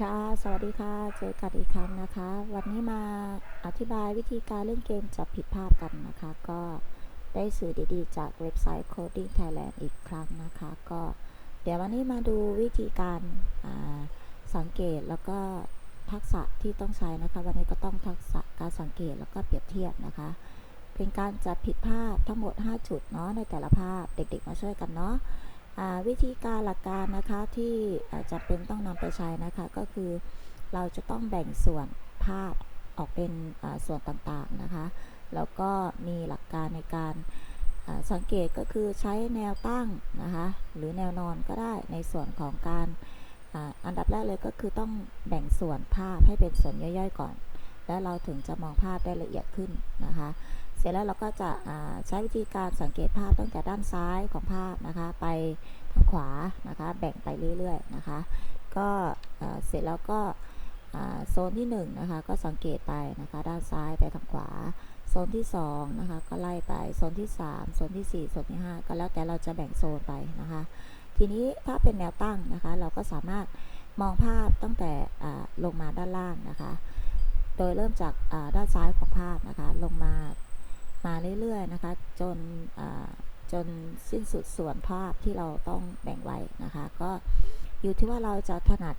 ค่ะ สวัสดีค่ะ เจอกันอีกครั้งนะคะ วันนี้มาอธิบายวิธีการเล่นเกมจับผิดภาพกันนะคะ ก็ได้สื่อดีๆ จากเว็บไซต์ Coding Thailand อีกครั้งนะคะ ก็เดี๋ยววันนี้มาดูวิธีการสังเกตแล้วก็ทักษะที่ต้องใช้นะคะ วันนี้ก็ต้องทักษะการสังเกตแล้วก็เปรียบเทียบนะคะ เป็นการจับผิดภาพทั้งหมด 5 จุดเนาะในแต่ละภาพเด็กๆ มาช่วยกันเนาะ วิธีการหลักการนะคะที่จะเป็นต้องนำไปใช้นะคะก็คือเราจะต้องแบ่งส่วนภาพออกเป็นส่วนต่างๆนะคะ แล้วก็มีหลักการในการสังเกตก็คือใช้แนวตั้งนะคะหรือแนวนอนก็ได้ในส่วนของการอันดับแรกเลยก็คือต้องแบ่งส่วนภาพให้เป็นส่วนย่อยๆก่อน แล้วเราถึงจะมองภาพได้ละเอียดขึ้นนะคะ เสร็จแล้วเราก็จะใช้วิธีการสังเกตภาพตั้งแต่ด้านซ้ายของภาพนะคะ ไปทางขวานะคะ แบ่งไปเรื่อยๆนะคะ ก็เสร็จแล้วก็โซนที่1นนะคะก็สังเกตไปนะคะด้านซ้ายไปทางขวา โซนที่2นะคะก็ไล่ไปโซนที่ 3 โซนที่ 4 โซนที่ 5 ก็แล้วแต่เราจะแบ่งโซนไปนะคะ ทีนี้ถ้าเป็นแนวตั้งนะคะ เราก็สามารถมองภาพตั้งแต่ลงมาด้านล่างนะคะ โดยเริ่มจากด้านซ้ายของภาพนะคะลงมามาเรื่อยๆนะคะจนจนสิ้นสุดส่วนภาพที่เราต้องแบ่งไว้นะคะ ก็อยู่ที่ว่าเราจะถนัด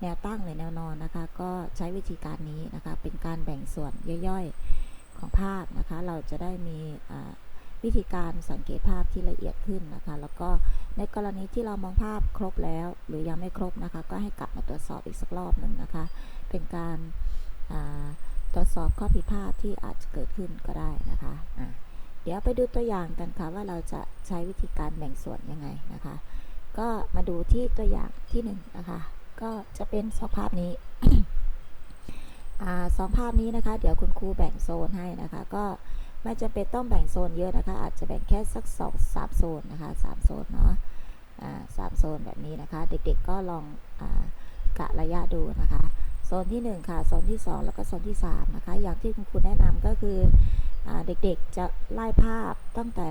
แนวตั้งหรือแนวนอนนะคะ ก็ใช้วิธีการนี้นะคะเป็นการแบ่งส่วนย่อยๆของภาพนะคะ เราจะได้มีวิธีการสังเกตภาพที่ละเอียดขึ้นนะคะ แล้วก็ในกรณีที่เรามองภาพครบแล้ว หรือยังไม่ครบนะคะ ก็ให้กลับมาตรวจสอบอีกสักรอบหนึ่งนะคะ เป็นการ ตรวจสอบข้อผิดพลาดที่อาจจะเกิดขึ้นก็ได้นะคะะเดี๋ยวไปดูตัวอย่างกันค่ะว่าเราจะใช้วิธีการแบ่งส่วนยังไงนะคะ ก็มาดูที่ตัวอย่างที่1นนะคะ ก็จะเป็นสองภาพนี้สองภาพนี้นะคะ เดี๋ยวคุณครูแบ่งโซนให้นะคะ ก็ไม่จำเป็นต้องแบ่งโซนเยอะนะคะ อาจจะแบ่งแค่สักสองสามโซนนะคะสามโซนเนาะสามโซนแบบนี้นะคะ เด็กๆก็ลองอกะระยะดูนะคะ นที่ 1 ค่ะโซนที่ 2 แล้วก็โซนที่ 3 นะคะ อย่างที่คุณครูแนะนำก็คืออเด็กๆจะไล่ภาพตั้งแต่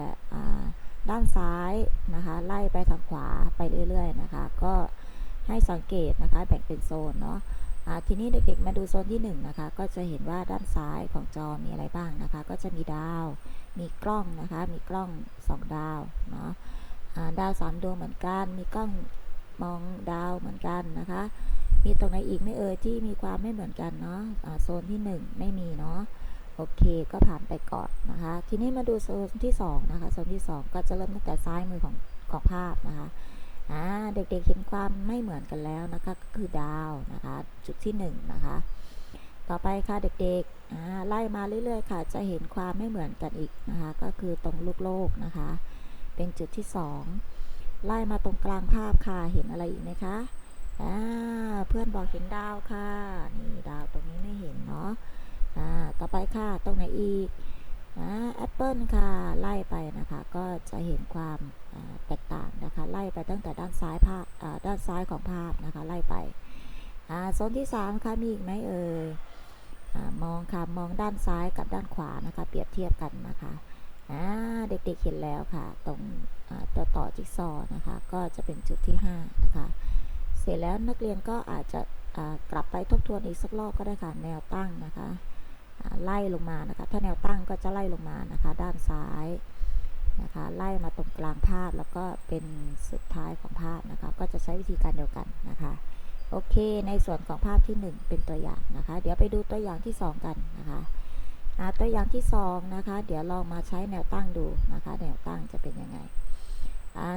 ด้านซ้ายนะคะ ไล่ไปทางขวาไปเรื่อยๆนะคะ ก็ให้สังเกตนะคะ แบ่งเป็นโซนเนาะทีนี้เด็กๆมาดูโซนที่ 1 นะคะ ก็จะเห็นว่าด้านซ้ายของจอมีอะไรบ้างนะคะ ก็จะมีดาว มีกล้องนะคะ มีกล้อง 2 ดาวเนาะดาว3ดวงเหมือนกัน มีกล้องมองดาวเหมือนกันนะคะ มีตรงไหนอีกไม่เอ่ยที่มีความไม่เหมือนกันเนาะะโซนที่ 1 ไม่มีเนาะโอเคก็ผ่านไปก่อนนะคะ ทีนี้มาดูโซนที่2นะคะโซนที่ 2 ก็จะเริ่มตั้งแต่ซ้ายมือของของภาพนะคะอ่าเด็กๆเห็นความไม่เหมือนกันแล้วนะคะก็คือดาวนะคะจุดที่1นะคะต่อไปค่ะเด็กๆอ่าไล่มาเรื่อยๆค่ะ จะเห็นความไม่เหมือนกันอีกนะคะก็คือตรงลูกโลกนะคะ เป็นจุดที่ 2 ไล่มาตรงกลางภาพค่ะเห็นอะไรอีกไหมคะ อ่าเพื่อนบอกเห็นดาวค่ะ นี่ดาวตรงนี้ไม่เห็นเนาะอ่าต่อไปค่ะตรงไหนอีกอ่าแอปเปิลค่ะไล่ไปนะคะ ก็จะเห็นความแตกต่างนะคะ ไล่ไปตั้งแต่ด้านซ้ายภาพด้านซ้ายของภาพนะคะไล่ไปอ่าโซนที่ 3 ค่ะมีอีกไหมเอ่ยมองค่ะมองด้านซ้ายกับด้านขวานะคะ เปรียบเทียบกันนะคะอ่าเด็กๆเห็นแล้วค่ะ ตรงตัวต่อจิ๊กซอนะคะ ก็จะเป็นจุดที่ 5 นะคะ เสร็จแล้วนักเรียนก็อาจจะกลับไปทบทวนอีกสักรอบก็ได้ค่ะแนวตั้งนะคะไล่ลงมานะคะ ถ้าแนวตั้งก็จะไล่ลงมานะคะ ด้านซ้ายนะคะ ไล่มาตรงกลางภาพแล้วก็เป็นสุดท้ายของภาพนะคะ ก็จะใช้วิธีการเดียวกันนะคะ โอเค ในส่วนของภาพที่ 1 เป็นตัวอย่างนะคะ เดี๋ยวไปดูตัวอย่างที่ 2 กันนะคะตัวอย่างที่2นะคะ เดี๋ยวลองมาใช้แนวตั้งดูนะคะ แนวตั้งจะเป็นยังไง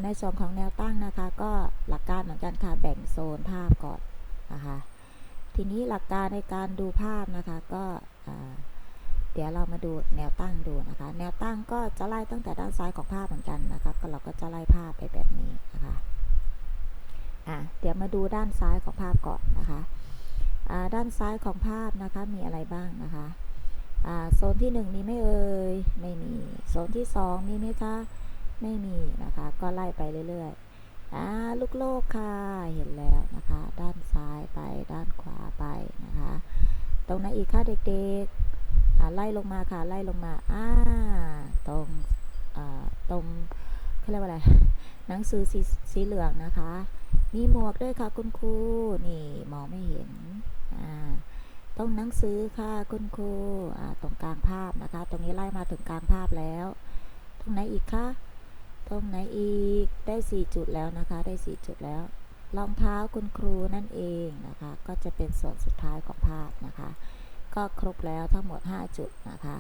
ในส่วนของแนวตั้งนะคะ ก็หลักการเหมือนกันค่ะแบ่งโซนภาพก่อนนะคะ ทีนี้หลักการในการดูภาพนะคะก็เดี๋ยวเรามาดูแนวตั้งดูนะคะ แนวตั้งก็จะไล่ตั้งแต่ด้านซ้ายของภาพเหมือนกันนะคะ ก็เราก็จะไล่ภาพไปแบบนี้นะคะอะเดี๋ยวมาดูด้านซ้ายของภาพก่อนนะคะด้านซ้ายของภาพนะคะมีอะไรบ้างนะคะโซนที่ 1 มีไม่เอ่ยไม่มีโซนที่ 2 มีไหมคะ ไม่มีนะคะ ก็ไล่ไปเรื่อยๆอ่าลูกโลกค่ะเห็นแล้วนะคะ ด้านซ้ายไปด้านขวาไปนะคะ ตรงนั้นอีกค่ะเด็กๆอ่าไล่ลงมาค่ะไล่ลงมาอ่าตรงอ่าตรงเขาเรียกว่าอะไรหนังสือสีสีเหลืองนะคะ มีหมวกด้วยค่ะคุณครูนี่มองไม่เห็นอ่าตรงหนังสือค่ะคุณครูอ่าตรงกลางภาพนะคะ ตรงนี้ไล่มาถึงกลางภาพแล้ว ตรงไหนอีกคะ ตรงไหนอีกได้สี่จุดแล้วนะคะ ได้สี่จุดแล้ว รองเท้าคุณครูนั่นเองนะคะ ก็จะเป็นส่วนสุดท้ายของภาพนะคะ ก็ครบแล้วทั้งหมด 5 จุดนะคะ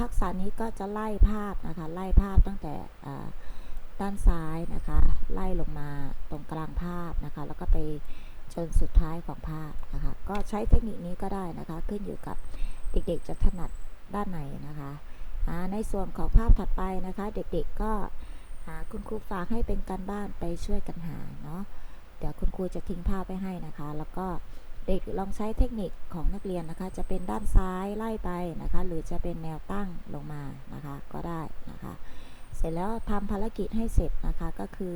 ทักษะนี้ก็จะไล่ภาพนะคะ ไล่ภาพตั้งแต่ด้านซ้ายนะคะ ไล่ลงมาตรงกลางภาพนะคะ แล้วก็ไปจนสุดท้ายของภาพนะคะ ก็ใช้เทคนิคนี้ก็ได้นะคะ ขึ้นอยู่กับเด็กๆจะถนัดด้านไหนนะคะ ในส่วนของภาพถัดไปนะคะ เด็กๆก็คุณครูฝากให้เป็นการบ้านไปช่วยกันหาเนาะเดี๋ยวคุณครูจะทิ้งภาพไปให้นะคะ แล้วก็เด็กลองใช้เทคนิคของนักเรียนนะคะ จะเป็นด้านซ้ายไล่ไปนะคะ หรือจะเป็นแนวตั้งลงมานะคะ ก็ได้นะคะ เสร็จแล้วทำภารกิจให้เสร็จนะคะ ก็คือ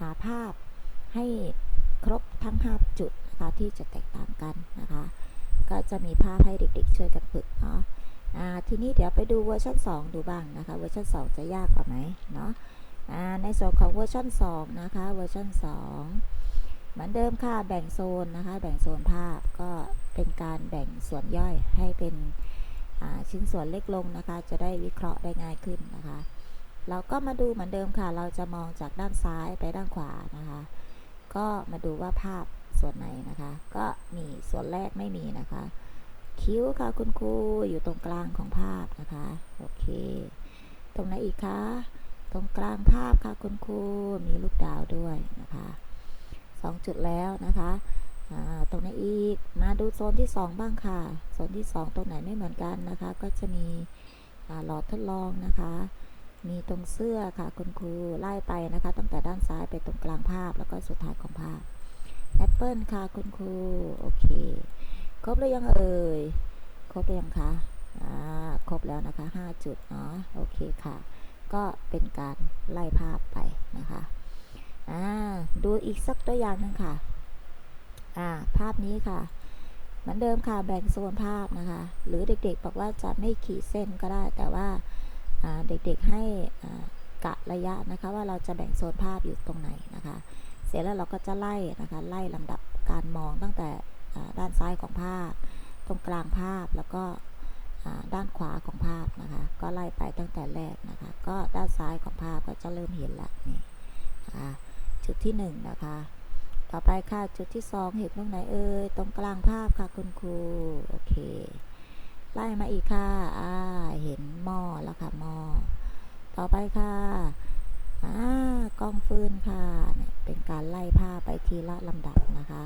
หาภาพให้ครบทั้ง 5 จุดนะคะที่จะแตกต่างกันนะคะ ก็จะมีภาพให้เด็กๆ ช่วยกันฝึกเนาะ ทีนี้เดี๋ยวไปดูเวอร์ชัน2 ดูบ้างนะคะ เวอร์ชัน2 จะยากกว่าไหมเนาะในส่วนของเวอร์ชัน2 นะคะ เวอร์ชัน2 เหมือนเดิมค่ะ แบ่งโซนนะคะ แบ่งโซนภาพ ก็เป็นการแบ่งส่วนย่อยให้เป็นชิ้นส่วนเล็กลงนะคะ จะได้วิเคราะห์ได้ง่ายขึ้นนะคะ เราก็มาดูเหมือนเดิมค่ะ เราจะมองจากด้านซ้ายไปด้านขวานะคะ ก็มาดูว่าภาพส่วนไหนนะคะ ก็มีส่วนแรกไม่มีนะคะ คิ้วค่ะคุณครูอยู่ตรงกลางของภาพนะคะ โอเค ตรงไหนอีกคะตรงกลางภาพค่ะคุณครูมีลูกดาวด้วยนะคะสองจุดแล้วนะคะตรงไหนอีกมาดูโซนที่สองบ้างค่ะ โซนที่สองตรงไหนไม่เหมือนกันนะคะ ก็จะมีหลอดทดลองนะคะ มีตรงเสื้อค่ะคุณครูไล่ไปนะคะ ตั้งแต่ด้านซ้ายไปตรงกลางภาพแล้วก็สุดท้ายของภาพแอปเปิลค่ะคุณครูโอเค ครบหรือยังเอ่ย ครบหรือยังคะ อ่า ครบแล้วนะคะ 5 จุดเนาะ โอเคค่ะ ก็เป็นการไล่ภาพไปนะคะ อ่า ดูอีกสักตัวอย่างหนึ่งค่ะ อ่า ภาพนี้ค่ะ เหมือนเดิมค่ะ แบ่งโซนภาพนะคะ หรือเด็กๆบอกว่าจะไม่ขีดเส้นก็ได้ แต่ว่า อ่า เด็กๆให้อ่ากะระยะนะคะว่าเราจะแบ่งโซนภาพอยู่ตรงไหนนะคะ เสร็จแล้วเราก็จะไล่นะคะ ไล่ลำดับการมองตั้งแต่ ด้านซ้ายของภาพ ตรงกลางภาพแล้วก็ด้านขวาของภาพนะคะ ก็ไล่ไปตั้งแต่แรกนะคะ ก็ด้านซ้ายของภาพก็จะเริ่มเห็นละนี่นะคะจุดที่หนึ่งนะคะ ต่อไปค่ะจุดที่สองเห็นตรงไหนเอ่ยตรงกลางภาพค่ะคุณครู โอเค ไล่มาอีกค่ะอ่าเห็นหม้อแล้วค่ะหม้อต่อไปค่ะอ่ากล้องฟืนค่ะเนี่ยเป็นการไล่ภาพไปทีละลำดับนะคะ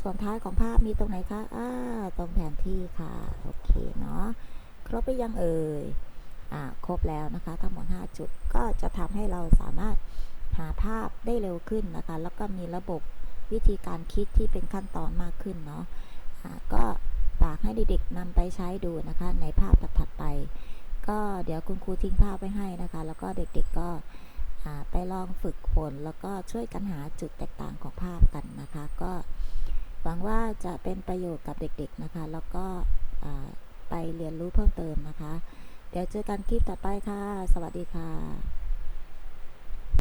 ส่วนท้ายของภาพมีตรงไหนคะอ่าตรงแผนที่ค่ะ โอเคเนาะ ครบไปยังเอ่ย อ่า ครบแล้วนะคะ ทั้งหมด 5 จุด ก็จะทำให้เราสามารถหาภาพได้เร็วขึ้นนะคะ แล้วก็มีระบบวิธีการคิดที่เป็นขั้นตอนมากขึ้นเนาะอ่าก็ฝากให้เด็กๆนำไปใช้ดูนะคะ ในภาพถัดๆไป ก็เดี๋ยวคุณครูทิ้งภาพไว้ให้นะคะ แล้วก็เด็กๆก็ไปลองฝึกฝนแล้วก็ช่วยกันหาจุดแตกต่างของภาพกันนะคะ ก็ หวังว่าจะเป็นประโยชน์กับเด็กๆนะคะ แล้วก็ไปเรียนรู้เพิ่มเติมนะคะ เดี๋ยวเจอกันคลิปต่อไปค่ะ สวัสดีค่ะ